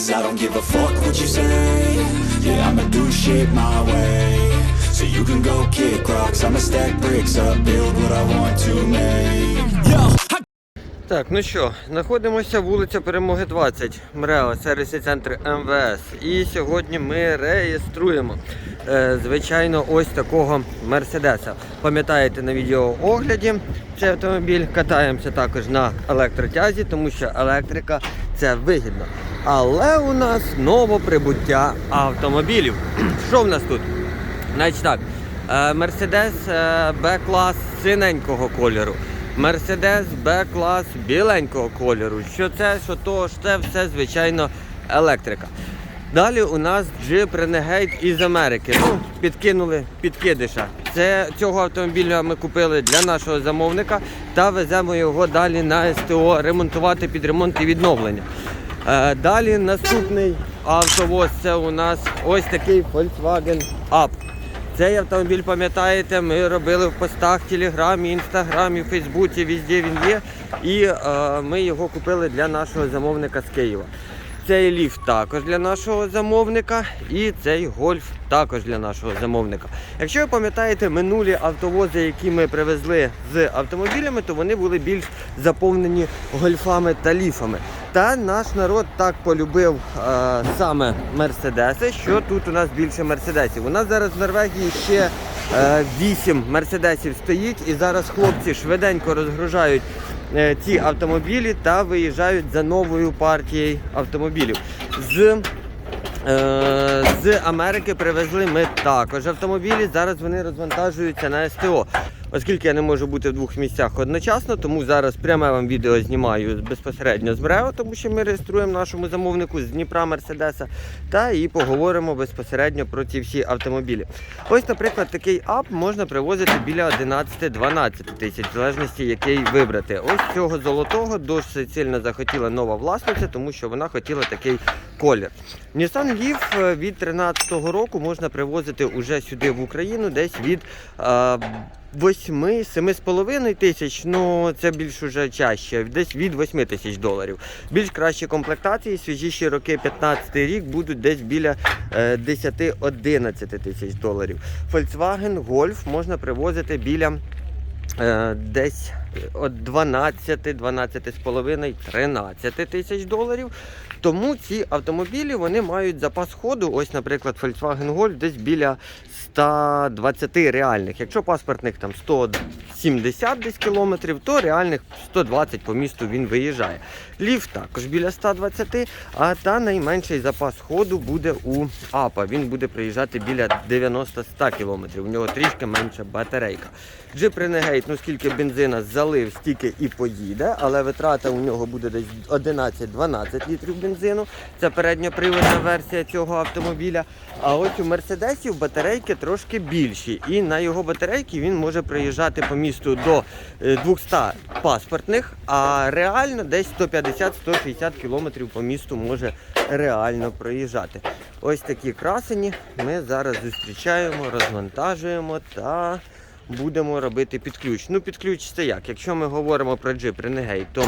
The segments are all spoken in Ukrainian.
Cause I don't give a fuck what you say Yeah, I'ma do shit my way So you can go kick rocks I'ma stack bricks up Build what I want to make Yo, Так, ну що, знаходимося вулиця Перемоги 20, МРЕО, сервісний центр МВС. І сьогодні ми реєструємо, е, звичайно, ось такого Мерседеса. Пам'ятаєте на відеоогляді цей автомобіль, катаємося також на електротязі, тому що електрика це вигідно. Але у нас новоприбуття автомобілів. Що в нас тут? Значить так, Мерседес Б-клас синенького кольору. Мерседес Б-клас біленького кольору. Що це, що то, що це все, звичайно, електрика. Далі у нас Jeep Renegade із Америки. Ну, підкинули підкидиша. Це цього автомобіля ми купили для нашого замовника та веземо його далі на СТО ремонтувати під ремонт і відновлення. Е, Далі наступний автовоз це у нас ось такий Volkswagen Up. Цей автомобіль, пам'ятаєте, ми робили в постах, Телеграмі, Інстаграмі, Фейсбуці, везде він є. І е, ми його купили для нашого замовника з Києва. Цей ліфт також для нашого замовника і цей гольф також для нашого замовника. Якщо ви пам'ятаєте минулі автовози, які ми привезли з автомобілями, то вони були більш заповнені гольфами та ліфами. Та наш народ так полюбив е, саме мерседеси, що тут у нас більше мерседесів. У нас зараз в Норвегії ще е, 8 мерседесів стоїть, і зараз хлопці швиденько розгружають е, ці автомобілі та виїжджають за новою партією автомобілів. З Е, З Америки привезли ми також автомобілі. Зараз вони розвантажуються на СТО. Оскільки я не можу бути в двох місцях одночасно, тому зараз пряме вам відео знімаю безпосередньо з МРЕО, тому що ми реєструємо нашому замовнику з Дніпра Мерседеса та і поговоримо безпосередньо про ці всі автомобілі. Ось, наприклад, такий ап можна привозити біля 11-12 тисяч, в залежності який вибрати. Ось цього золотого досить сильно захотіла нова власниця, тому що вона хотіла такий колір. Nissan Leaf е, від 2013 року можна привозити уже сюди в Україну десь від е, 8-7,5 тисяч, ну це більш уже чаще, десь від 8 тисяч доларів. Більш кращі комплектації, свіжіші роки 15 рік будуть десь біля е, 10-11 тисяч доларів. Volkswagen Golf можна привозити біля е, десь от 12, 12,5, 13 тисяч доларів. Тому ці автомобілі вони мають запас ходу. Ось, наприклад, Volkswagen Golf десь біля 120 реальних. Якщо паспортних там 170 десь кілометрів, то реальних 120 по місту він виїжджає. Ліфт також біля 120, а та найменший запас ходу буде у АПА. Він буде приїжджати біля 90-100 кілометрів. У нього трішки менша батарейка. Jeep Renegade, ну скільки бензина залив, стільки і поїде, але витрата у нього буде десь 11-12 літрів бензину. Це передньоприводна версія цього автомобіля. А ось у Мерседесів батарейки трошки більші. І на його батарейки він може приїжджати по місту до е, 200 паспортних, а реально десь 150-160 кілометрів по місту може реально проїжджати. Ось такі красені ми зараз зустрічаємо, розвантажуємо та будемо робити під ключ. Ну, під ключ це як? Якщо ми говоримо про Jeep Renegade, то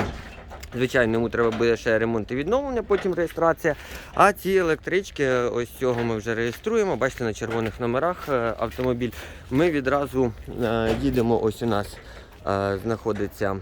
Звичайно, йому треба буде ще ремонт і відновлення, потім реєстрація. А ці електрички, ось цього ми вже реєструємо. Бачите, на червоних номерах е, автомобіль. Ми відразу е, їдемо. Ось у нас е, знаходиться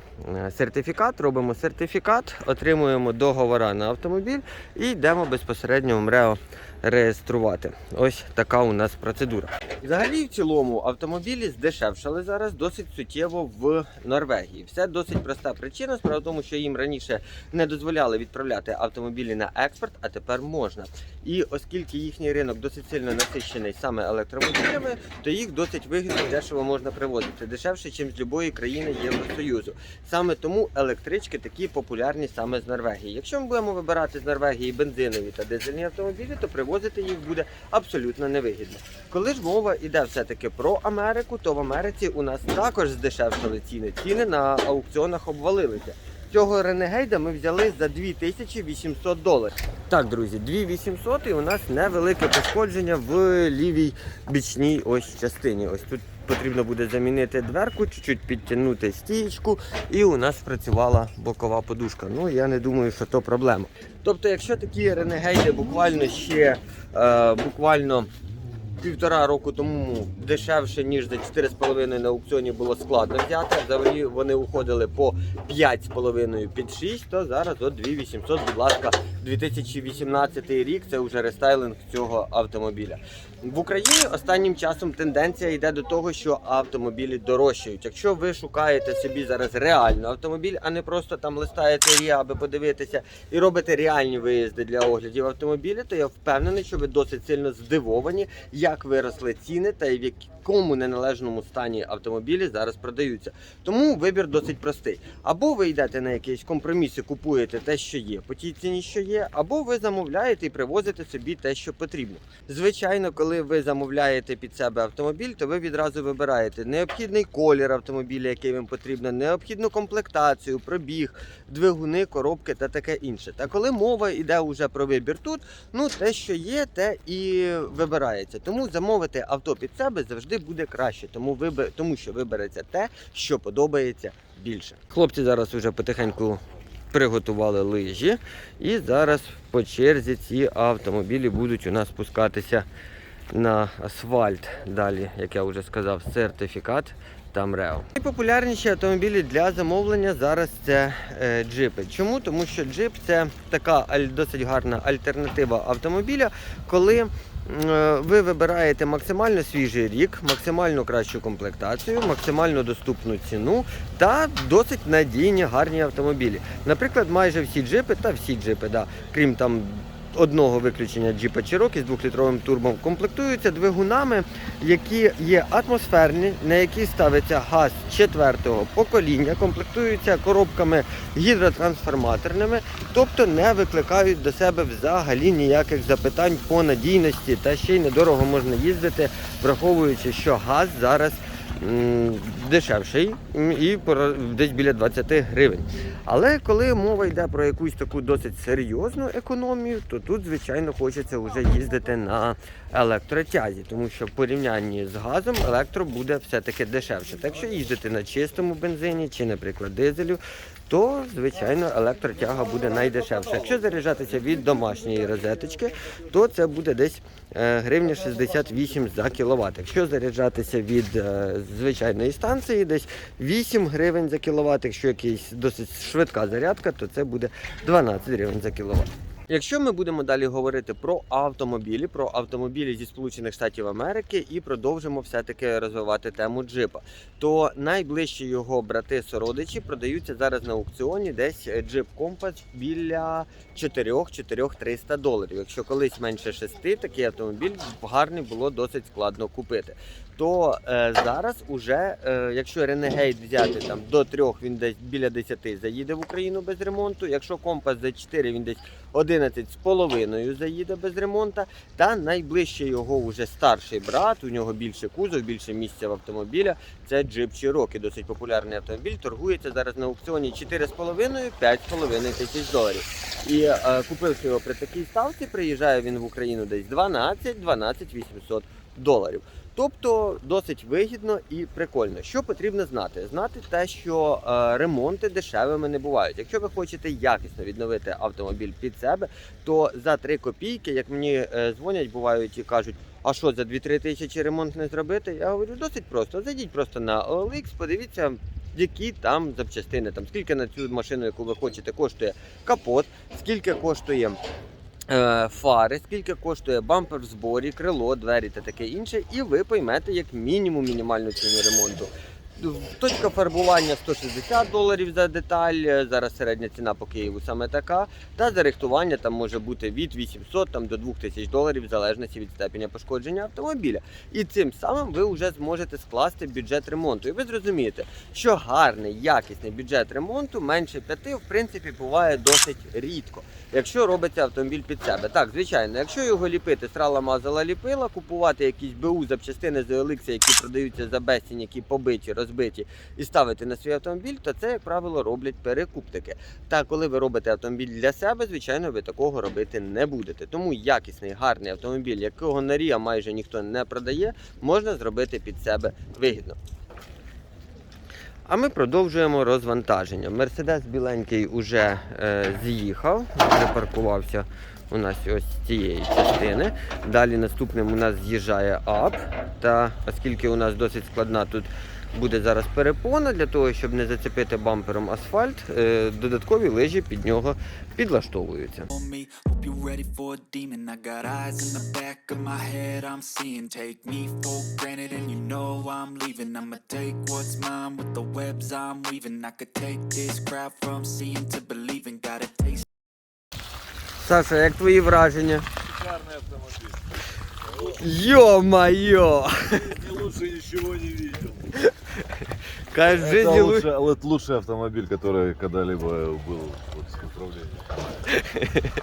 сертифікат. Робимо сертифікат, отримуємо договора на автомобіль і йдемо безпосередньо в МРЕО реєструвати. Ось така у нас процедура. Взагалі, в цілому, автомобілі здешевшали зараз досить суттєво в Норвегії. Все досить проста причина. Справа в тому, що їм раніше не дозволяли відправляти автомобілі на експорт, а тепер можна. І оскільки їхній ринок досить сильно насичений саме електромобілями, то їх досить вигідно дешево можна привозити. Дешевше, ніж з будь-якої країни Євросоюзу. Саме тому електрички такі популярні саме з Норвегії. Якщо ми будемо вибирати з Норвегії бензинові та дизельні автомобілі, то привозити їх буде абсолютно невигідно. Коли ж мова йде все-таки про Америку, то в Америці у нас також здешевшали ціни. Ціни на аукціонах обвалилися. Цього ренегейда ми взяли за 2800 доларів. Так, друзі, 2800 і у нас невелике пошкодження в лівій бічній ось частині. Ось тут потрібно буде замінити дверку, чуть-чуть підтягнути стієчку, і у нас спрацювала бокова подушка. Ну я не думаю, що то проблема. Тобто, якщо такі ренегейди буквально ще е, буквально півтора року тому дешевше, ніж за 4,5 на аукціоні було складно взяти. Взагалі вони уходили по 5,5 під 6, то зараз от 2800, будь ласка, 2018 рік це вже рестайлинг цього автомобіля. В Україні останнім часом тенденція йде до того, що автомобілі дорожчають. Якщо ви шукаєте собі зараз реально автомобіль, а не просто там листаєте рія, аби подивитися і робите реальні виїзди для оглядів автомобіля, то я впевнений, що ви досить сильно здивовані, як виросли ціни та в якому неналежному стані автомобілі зараз продаються. Тому вибір досить простий. Або ви йдете на якийсь компроміс і купуєте те, що є, по тій ціні, що є, або ви замовляєте і привозите собі те, що потрібно. Звичайно, коли ви замовляєте під себе автомобіль, то ви відразу вибираєте необхідний колір автомобіля, який вам потрібно, необхідну комплектацію, пробіг, двигуни, коробки та таке інше. Та коли мова йде уже про вибір тут, ну те, що є, те і вибирається. Тому замовити авто під себе завжди буде краще, тому вибер... тому що вибереться те, що подобається більше. Хлопці зараз вже потихеньку приготували лижі, і зараз по черзі ці автомобілі будуть у нас спускатися на асфальт. Далі, як я вже сказав, сертифікат та МРЕО. Найпопулярніші автомобілі для замовлення зараз це е, джипи. Чому? Тому що джип це така досить гарна альтернатива автомобіля, коли ви вибираєте максимально свіжий рік, максимально кращу комплектацію, максимально доступну ціну та досить надійні гарні автомобілі. Наприклад, майже всі джипи та всі джипи, да, крім там одного виключення джіпа Cherokee з двохлітровим турбом комплектуються двигунами, які є атмосферні, на які ставиться газ четвертого покоління, комплектуються коробками гідротрансформаторними, тобто не викликають до себе взагалі ніяких запитань по надійності та ще й недорого можна їздити, враховуючи, що газ зараз дешевший і десь біля 20 гривень. Але коли мова йде про якусь таку досить серйозну економію, то тут, звичайно, хочеться вже їздити на електротязі, тому що в порівнянні з газом електро буде все-таки дешевше. Так що їздити на чистому бензині чи, наприклад, дизелю, то звичайно електротяга буде найдешевша. Якщо заряджатися від домашньої розеточки, то це буде десь е, гривня 68 за кіловат. Якщо заряджатися від е, звичайної станції, десь 8 гривень за кіловат. Якщо якийсь досить швидка зарядка, то це буде 12 гривень за кіловат. Якщо ми будемо далі говорити про автомобілі, про автомобілі зі Сполучених Штатів Америки і продовжимо все-таки розвивати тему джипа, то найближчі його брати-сородичі продаються зараз на аукціоні десь е, джип компас біля 4-4-300 доларів. Якщо колись менше 6, такий автомобіль гарний було досить складно купити. То е, зараз уже, е, якщо Renegade взяти там до 3, він десь біля 10 заїде в Україну без ремонту. Якщо компас за 4, він десь 11 з половиною заїде без ремонту. Та найближчий його вже старший брат, у нього більше кузов, більше місця в автомобіля. Це Jeep Cherokee, досить популярний автомобіль. Торгується зараз на аукціоні 4,5-5,5 тисяч доларів. І е, купивши його при такій ставці, приїжджає він в Україну десь 12-12 800 доларів. Тобто досить вигідно і прикольно. Що потрібно знати? Знати те, що е, ремонти дешевими не бувають. Якщо ви хочете якісно відновити автомобіль під себе, то за 3 копійки, як мені е, дзвонять, бувають і кажуть, а що за 2-3 тисячі ремонт не зробити? Я говорю, досить просто. Зайдіть просто на OLX, подивіться. Які там запчастини, там скільки на цю машину, яку ви хочете, коштує капот, скільки коштує фари, скільки коштує бампер в зборі, крило, двері та таке інше, і ви поймете як мінімум мінімальну ціну ремонту. Точка фарбування 160 доларів за деталь. Зараз середня ціна по Києву саме така. Та за рихтування там може бути від 800 там, до 2000 доларів, в залежності від степеня пошкодження автомобіля. І цим самим ви вже зможете скласти бюджет ремонту. І ви зрозумієте, що гарний, якісний бюджет ремонту менше 5, в принципі, буває досить рідко. Якщо робиться автомобіль під себе. Так, звичайно, якщо його ліпити, срала мазала ліпила, купувати якісь БУ запчастини з OLX, які продаються за безцінь, які побиті, розбиті і ставите на свій автомобіль, то це, як правило, роблять перекупники. Та коли ви робите автомобіль для себе, звичайно, ви такого робити не будете. Тому якісний, гарний автомобіль, якого на Ріа майже ніхто не продає, можна зробити під себе вигідно. А ми продовжуємо розвантаження. Мерседес біленький уже е, з'їхав, припаркувався у нас ось з цієї частини. Далі наступним у нас з'їжджає ап. Та оскільки у нас досить складна тут буде зараз перепона, для того, щоб не зацепити бампером асфальт, е, додаткові лижі під нього підлаштовуються. Саша, як твої враження? Шикарный автомобиль. Йо-майо! Не лучше ничего не видел. Каже, в Это житті лу- лучший, вот лучший автомобиль, который когда-либо был вот, с управлением.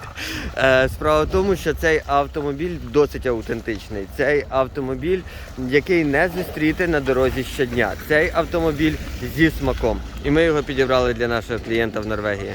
Е, Справа в тому, що цей автомобіль досить аутентичний. Цей автомобіль, який не зустріти на дорозі щодня. Цей автомобіль зі смаком. І ми його підібрали для нашого клієнта в Норвегії.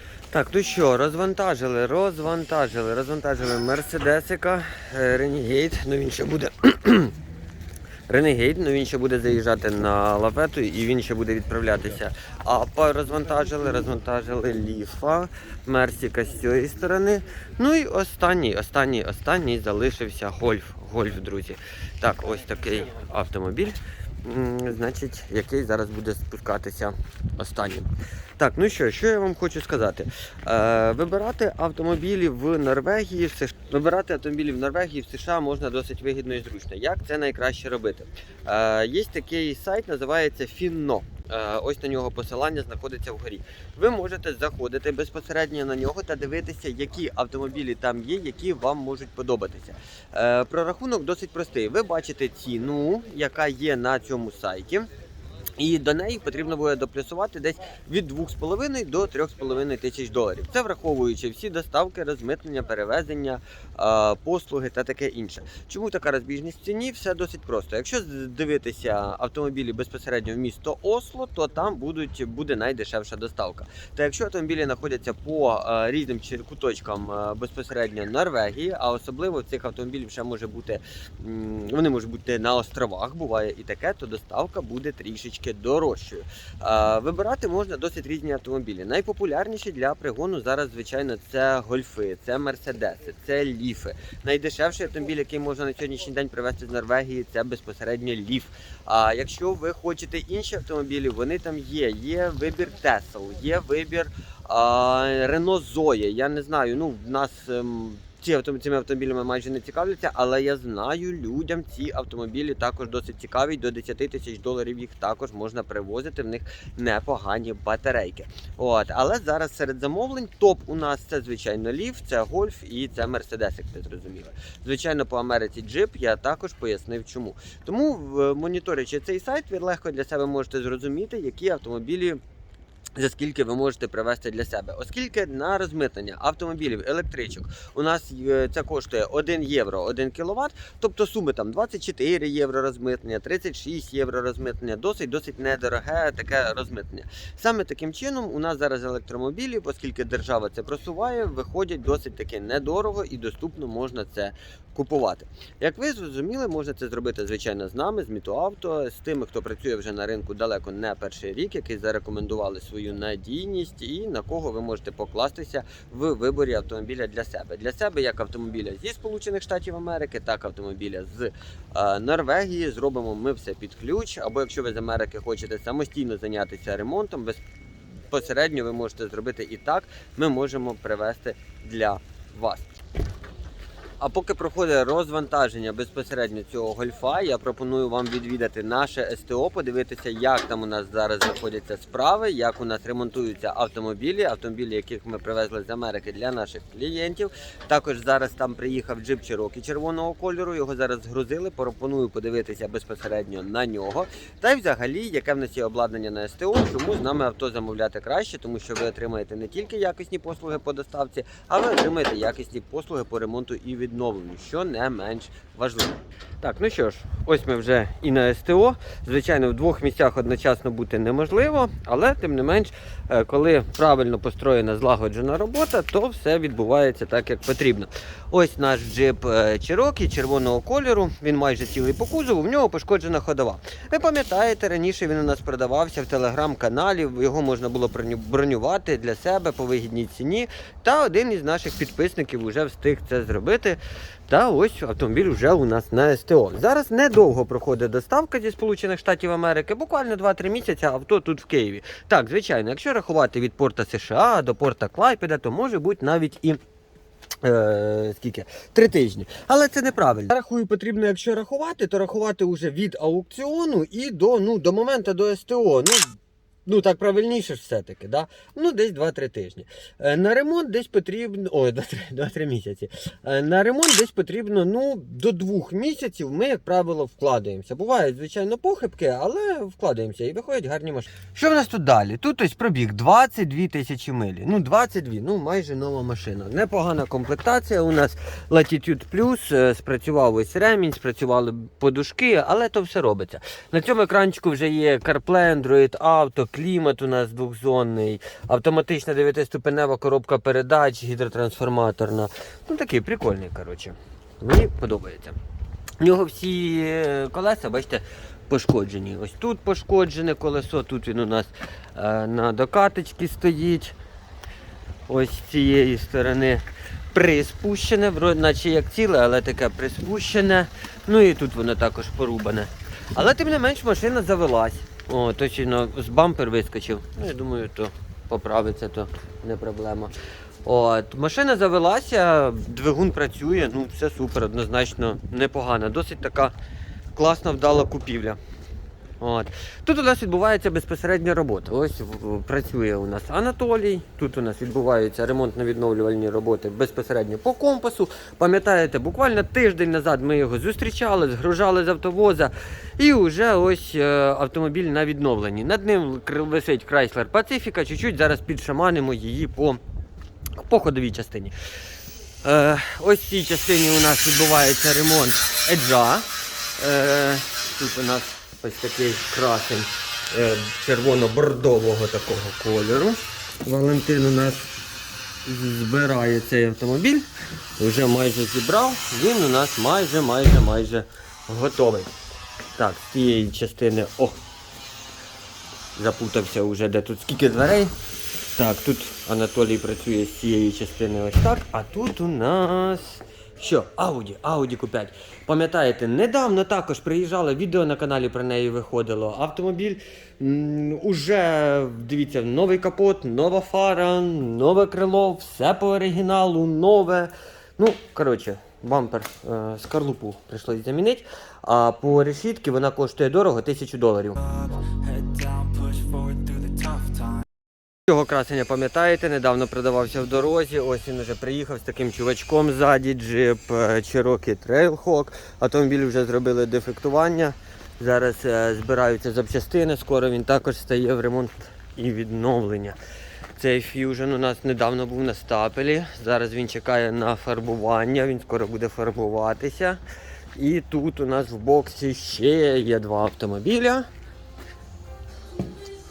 Так, ну що, розвантажили, розвантажили, розвантажили Мерседесика, Renegade, ну він ще буде. Renegade, ну він ще буде заїжджати на лафету і він ще буде відправлятися. Апа розвантажили, розвантажили ліфа, Мерсіка з цієї сторони. Ну і останній, останній, останній залишився гольф. Гольф, друзі. Так, ось такий автомобіль. Значить, який зараз буде спускатися останнім. Так, ну що, що я вам хочу сказати? Е, вибирати автомобілі в Норвегії, в США, вибирати автомобілі в Норвегії в США можна досить вигідно і зручно. Як це найкраще робити? Е, є такий сайт, називається Finno. Е, ось на нього посилання знаходиться вгорі. Ви можете заходити безпосередньо на нього та дивитися, які автомобілі там є, які вам можуть подобатися. Е, прорахунок досить простий. Ви бачите ціну, яка є на цьому сайті. І до неї потрібно буде доплюсувати десь від 2,5 до 3,5 тисяч доларів. Це враховуючи всі доставки, розмитнення, перевезення, послуги та таке інше. Чому така розбіжність в ціні? Все досить просто. Якщо дивитися автомобілі безпосередньо в місто Осло, то там будуть, буде найдешевша доставка. Та якщо автомобілі знаходяться по різним куточкам безпосередньо Норвегії, а особливо цих автомобілів ще може бути вони можуть бути на островах, буває і таке, то доставка буде трішечки дорожчою. Е, Вибирати можна досить різні автомобілі. Найпопулярніші для пригону зараз, звичайно, це гольфи, це мерседеси, це ліфи. Найдешевший автомобіль, який можна на сьогоднішній день привезти з Норвегії, це безпосередньо ліф. А якщо ви хочете інші автомобілі, вони там є. Є вибір Тесл, є вибір Рено Зоя. Я не знаю. Ну в нас. Ці цими автомобілями майже не цікавляться, але я знаю, людям ці автомобілі також досить цікаві. До 10 тисяч доларів їх також можна привозити. В них непогані батарейки. От, але зараз серед замовлень топ у нас це звичайно ліф, це гольф і це мерседес, як ти зрозуміла. Звичайно, по Америці джип я також пояснив, чому. Тому, моніторячи цей сайт, ви легко для себе можете зрозуміти, які автомобілі. За скільки ви можете привезти для себе, оскільки на розмитнення автомобілів електричок у нас е, це коштує 1 євро 1 кВт, тобто суми там 24 євро розмитнення, 36 євро розмитнення, досить досить недороге таке розмитнення. Саме таким чином у нас зараз електромобілі, оскільки держава це просуває, виходять досить таки недорого і доступно можна це купувати. Як ви зрозуміли, можна це зробити звичайно з нами, з Мітуавто, з тими, хто працює вже на ринку далеко не перший рік, які зарекомендували свою надійність і на кого ви можете покластися в виборі автомобіля для себе. Для себе як автомобіля зі Сполучених Штатів Америки, так автомобіля з е, Норвегії. Зробимо ми все під ключ. Або якщо ви з Америки хочете самостійно зайнятися ремонтом, безпосередньо ви можете зробити і так. Ми можемо привезти для вас. А поки проходить розвантаження безпосередньо цього гольфа, я пропоную вам відвідати наше СТО, подивитися, як там у нас зараз знаходяться справи, як у нас ремонтуються автомобілі, автомобілі, яких ми привезли з Америки для наших клієнтів. Також зараз там приїхав джип Cherokee червоного кольору. Його зараз згрузили. Пропоную подивитися безпосередньо на нього. Та й взагалі, яке в нас є обладнання на СТО, чому з нами авто замовляти краще, тому що ви отримаєте не тільки якісні послуги по доставці, а ви отримаєте якісні послуги по ремонту і відновленню, що не менш важливо. Так, ну що ж, ось ми вже і на СТО. Звичайно, в двох місцях одночасно бути неможливо, але тим не менш, е, коли правильно построєна злагоджена робота, то все відбувається так, як потрібно. Ось наш джип е, Cherokee червоного кольору. Він майже цілий по кузову, в нього пошкоджена ходова. Ви пам'ятаєте, раніше він у нас продавався в телеграм-каналі, його можна було бронювати для себе по вигідній ціні. Та один із наших підписників вже встиг це зробити. Та ось автомобіль вже у нас на СТО. Зараз недовго проходить доставка зі Сполучених Штатів Америки, буквально 2-3 місяці авто тут в Києві. Так, звичайно, якщо рахувати від порта США до порта Клайпеда, то може бути навіть і. Е, скільки? Три тижні. Але це неправильно. Рахую, потрібно, якщо рахувати, то рахувати вже від аукціону і до, ну, до моменту до СТО. Ну, ну так правильніше ж все-таки, да? ну десь 2-3 тижні. Е, на ремонт десь потрібно. Ой, 2-3 місяці. Е, на ремонт десь потрібно ну, до 2 місяців ми, як правило, вкладаємося. Бувають, звичайно, похибки, але вкладаємося і виходять гарні машини. Що в нас тут далі? Тут ось пробіг 22 тисячі милі. Ну, 22, ну майже нова машина. Непогана комплектація. У нас Latitude Plus, е, спрацював ось ремінь, спрацювали подушки, але то все робиться. На цьому екранчику вже є CarPlay, Android Auto, клімат у нас двохзонний, автоматична 9-ступенева коробка передач, гідротрансформаторна. Ну такий прикольний, коротше. Мені подобається. В нього всі е, колеса, бачите, пошкоджені. Ось тут пошкоджене колесо, тут він у нас е, на докаточці стоїть. Ось з цієї сторони приспущене, наче як ціле, але таке приспущене. Ну і тут воно також порубане. Але тим не менш машина завелась. О, точно з бампер вискочив. Ну, я думаю, то поправиться, то не проблема. От, машина завелася, двигун працює, ну все супер, однозначно непогано. Досить така класна вдала купівля. От. Тут у нас відбувається безпосередня робота. Ось працює у нас Анатолій. Тут у нас відбуваються ремонтно-відновлювальні роботи безпосередньо по компасу. Пам'ятаєте, буквально тиждень назад ми його зустрічали, згружали з автовоза, і вже ось е, автомобіль на відновленні. Над ним висить Chrysler Pacifica, чуть-чуть зараз підшаманимо її по, по ходовій частині. Е, ось в цій частині у нас відбувається ремонт еджа. Е, тут у нас ось такий красень е, червоно-бордового такого кольору. Валентин у нас збирає цей автомобіль. Вже майже зібрав. Він у нас майже, майже, майже готовий. Так, з цієї частини. О! Запутався вже, де тут скільки дверей. Так, тут Анатолій працює з цієї частини ось так. А тут у нас. Що? Ауді, Audi Q5. Пам'ятаєте, недавно також приїжджали, відео на каналі про неї виходило. Автомобіль м, уже, дивіться, новий капот, нова фара, нове крило, все по оригіналу, нове. Ну, коротше, бампер е, скорлупу прийшлося замінити. А по решітки вона коштує дорого, тисячу доларів. Цього красення пам'ятаєте, недавно продавався в дорозі. Ось він вже приїхав з таким чувачком ззаді, джип е, Cherokee Trailhawk. Автомобіль вже зробили дефектування. Зараз е, збираються запчастини. Скоро він також стає в ремонт і відновлення. Цей Fusion у нас недавно був на стапелі. Зараз він чекає на фарбування, він скоро буде фарбуватися. І тут у нас в боксі ще є два автомобіля.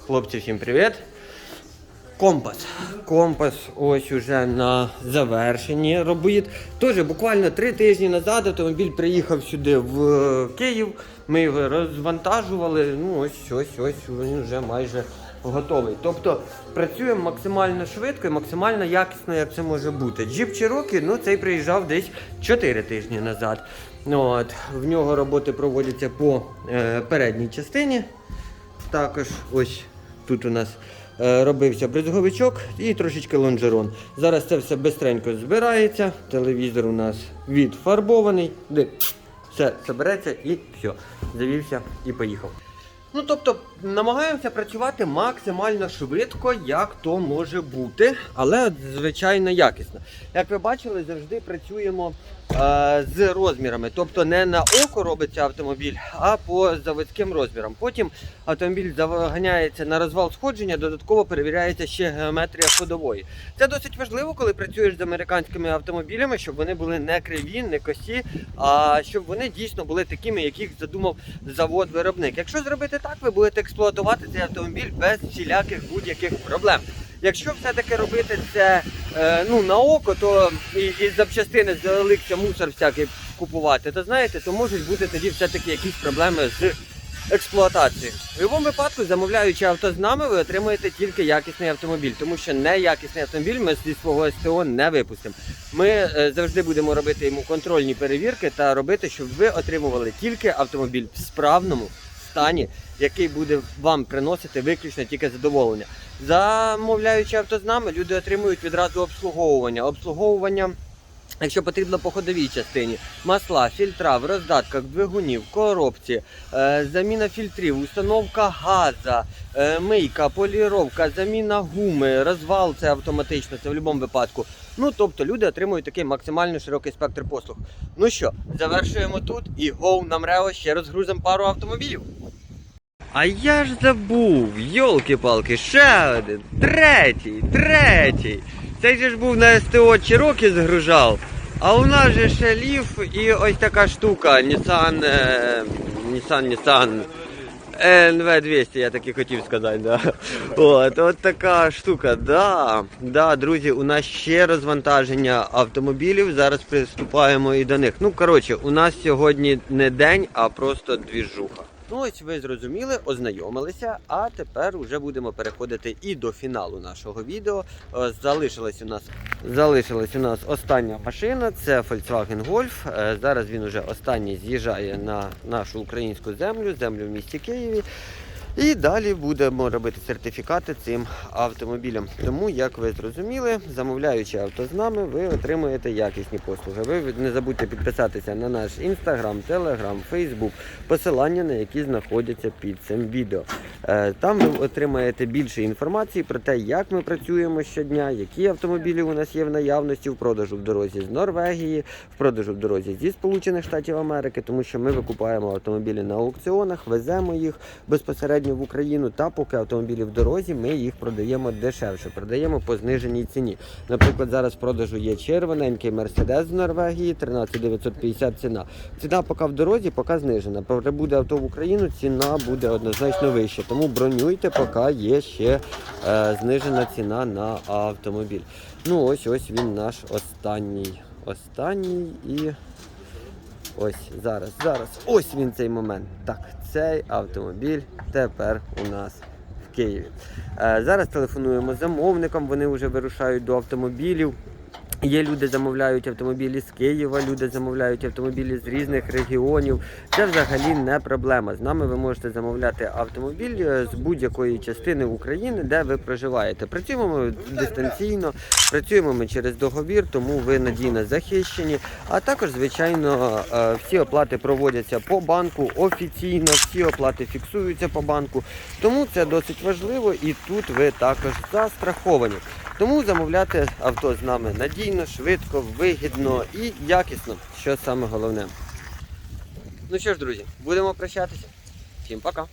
Хлопці, всім привіт! Компас. Компас ось уже на завершенні робіт. Тоже буквально три тижні назад автомобіль приїхав сюди в е, Київ. Ми його розвантажували. Ну ось ось ось він вже майже готовий. Тобто працюємо максимально швидко і максимально якісно, як це може бути. Джип Cherokee, ну цей приїжджав десь 4 тижні назад. Ну, От, в нього роботи проводяться по е, передній частині. Також ось тут у нас робився брезговичок і трошечки лонжерон. Зараз це все бистренько збирається. Телевізор у нас відфарбований. Все забереться і все. Завівся і поїхав. Ну, тобто, намагаємося працювати максимально швидко, як то може бути, але звичайно якісно. Як ви бачили, завжди працюємо е, з розмірами. Тобто не на око робиться автомобіль, а по заводським розмірам. Потім автомобіль заганяється на розвал сходження, додатково перевіряється ще геометрія ходової. Це досить важливо, коли працюєш з американськими автомобілями, щоб вони були не криві, не косі, а щоб вони дійсно були такими, яких задумав завод-виробник. Якщо зробити так, ви будете експлуатувати цей автомобіль без всіляких будь-яких проблем. Якщо все-таки робити це е, ну, на око, то і, і запчастини залишиться мусор всякий купувати, то знаєте, то можуть бути тоді все-таки якісь проблеми з експлуатацією. В будь-якому випадку, замовляючи авто з нами, ви отримаєте тільки якісний автомобіль, тому що неякісний автомобіль ми зі свого СТО не випустимо. Ми е, завжди будемо робити йому контрольні перевірки та робити, щоб ви отримували тільки автомобіль в справному стані, який буде вам приносити виключно тільки задоволення. Замовляючи авто з нами, люди отримують відразу обслуговування. Обслуговування. Якщо потрібно по ходовій частині, масла, фільтра в роздатках, двигунів, коробці, е, заміна фільтрів, установка газа, е, мийка, поліровка, заміна гуми, розвал це автоматично, це в будь-якому випадку. Ну тобто люди отримують такий максимально широкий спектр послуг. Ну що, завершуємо тут і гоу на МРЕО ще розгрузимо пару автомобілів. А я ж забув, йолки-палки, ще один, третій, третій. Цей же ж був на СТО Чирокі згружав. А у нас же ще ліф і ось така штука Nissan, е, Nissan, Nissan NV200, я так і хотів сказати, да. От, от така штука, да. Да, друзі, у нас ще розвантаження автомобілів. Зараз приступаємо і до них. Ну, коротше, у нас сьогодні не день, а просто двіжуха. Ну, ось ви зрозуміли, ознайомилися, а тепер вже будемо переходити і до фіналу нашого відео. Е, Залишилась у нас залишилась у нас остання машина, це Volkswagen Golf. Е, Зараз він уже останній з'їжджає на нашу українську землю, землю в місті Києві. І далі будемо робити сертифікати цим автомобілям. Тому, як ви зрозуміли, замовляючи авто з нами, ви отримуєте якісні послуги. Ви не забудьте підписатися на наш інстаграм, телеграм, фейсбук, посилання на які знаходяться під цим відео. Е, Там ви отримаєте більше інформації про те, як ми працюємо щодня, які автомобілі у нас є в наявності в продажу в дорозі з Норвегії, в продажу в дорозі зі Сполучених Штатів Америки, тому що ми викупаємо автомобілі на аукціонах, веземо їх безпосередньо в Україну. Та поки автомобілі в дорозі, ми їх продаємо дешевше, продаємо по зниженій ціні. Наприклад, зараз в продажу є червоненький Мерседес з Норвегії, 13950 ціна. Ціна поки в дорозі, поки знижена. Прибуде авто в Україну, ціна буде однозначно вища. Тому бронюйте, поки є ще е, знижена ціна на автомобіль. Ну ось ось він наш останній. Останній і ось зараз, зараз. Ось він цей момент. Так, цей автомобіль тепер у нас в Києві. Е, зараз телефонуємо замовникам, вони вже вирушають до автомобілів. Є люди замовляють автомобілі з Києва, люди замовляють автомобілі з різних регіонів. Це взагалі не проблема. З нами ви можете замовляти автомобіль е, з будь-якої частини України, де ви проживаєте. Працюємо ми дистанційно, працюємо ми через договір, тому ви надійно захищені. А також, звичайно, е, всі оплати проводяться по банку офіційно, всі оплати фіксуються по банку. Тому це досить важливо і тут ви також застраховані. Тому замовляти авто з нами надійно, швидко, вигідно і якісно, що саме головне. Ну що ж, друзі, будемо прощатися. Всім пока!